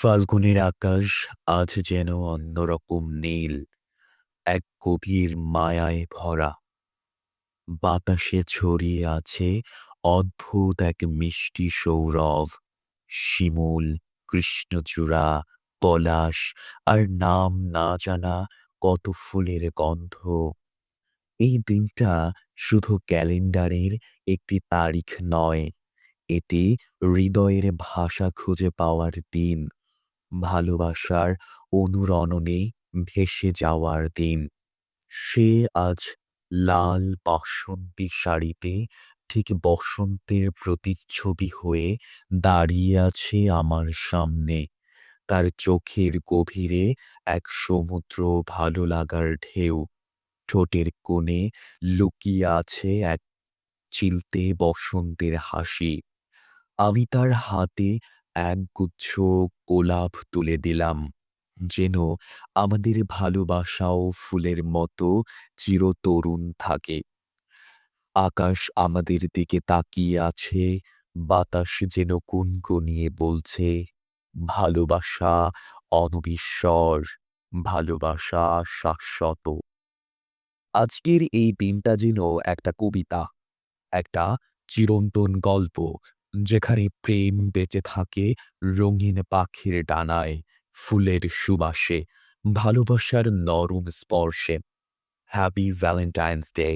ফাল্গুনের আকাশ আজ যেন অন্যরকম নীল, এক গভীর মায়ায় ভরা। বাতাসে ছড়িয়ে আছে অদ্ভুত এক মিষ্টি সৌরভ, শিমুল, কৃষ্ণচূড়া, পলাশ, আর নাম না জানা কত ফুলের গন্ধ। এই দিনটা শুধু ক্যালেন্ডারের একটি তারিখ নয় এটি হৃদয়ের ভাষা খুঁজে পাওয়ার দিন। ভালোবাসার অনুরণনে ভেসে যাওয়ার দিন। সে আজ লাল বাসন্তী শাড়িতে, ঠিক বসন্তের প্রতিচ্ছবি হয়ে দাঁড়িয়ে আছে আমার সামনে। তার চোখের গভীরে এক সমুদ্র ভালো লাগার ঢেউ। ঠোঁটের কোণে লুকিয়ে আছে এক চিলতে বসন্তের হাসি। আমি তার হাতে একগুচ্ছ গোলাপ তুলে দিলাম, যেন আমাদের ভালোবাসাও ফুলের মতো চিরতরুণ থাকে। আকাশ আমাদের দিকে তাকিয়ে আছে, বাতাস যেন গুনগুনিয়ে বলছে, ভালোবাসা অনবিশ্বর, ভালোবাসা শাশ্বত। আজকের এই দিনটা যেন একটা কবিতা, একটা চিরন্তন গল্প যেখানে প্রেম বেঁচে থাকে, রঙিন পাখির ডানায়, ফুলের সুবাসে, ভালোবাসার নরম স্পর্শে। Happy Valentine's day